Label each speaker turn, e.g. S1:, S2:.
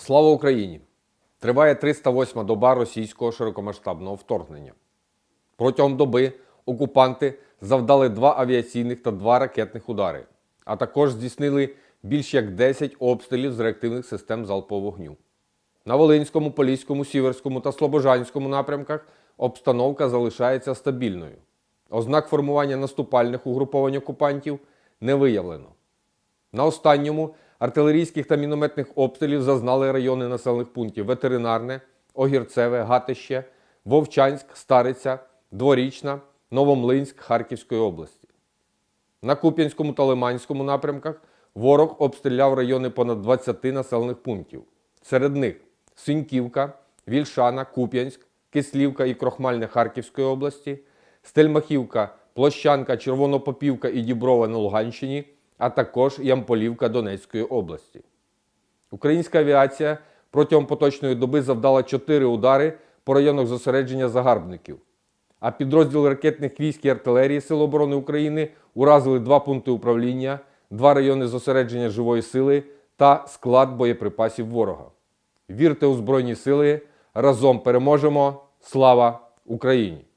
S1: Слава Україні! Триває 308 доба російського широкомасштабного вторгнення. Протягом доби окупанти завдали два авіаційних та два ракетних удари, а також здійснили більш як 10 обстрілів з реактивних систем залпового вогню. На Волинському, Поліському, Сіверському та Слобожанському напрямках обстановка залишається стабільною. Ознак формування наступальних угруповань окупантів не виявлено. На останньому артилерійських та мінометних обстрілів зазнали райони населених пунктів Ветеринарне, Огірцеве, Гатище, Вовчанськ, Стариця, Дворічна, Новомлинськ Харківської області. На Куп'янському та Лиманському напрямках ворог обстріляв райони понад 20 населених пунктів. Серед них Синьківка, Вільшана, Куп'янськ, Кислівка і Крохмальне Харківської області, Стельмахівка, Площанка, Червонопопівка і Діброва на Луганщині, а також Ямполівка Донецької області. Українська авіація протягом поточної доби завдала 4 удари по районах зосередження загарбників. А підрозділи ракетних військ і артилерії Сил оборони України уразили два пункти управління, два райони зосередження живої сили та склад боєприпасів ворога. Вірте у Збройні Сили! Разом переможемо! Слава Україні!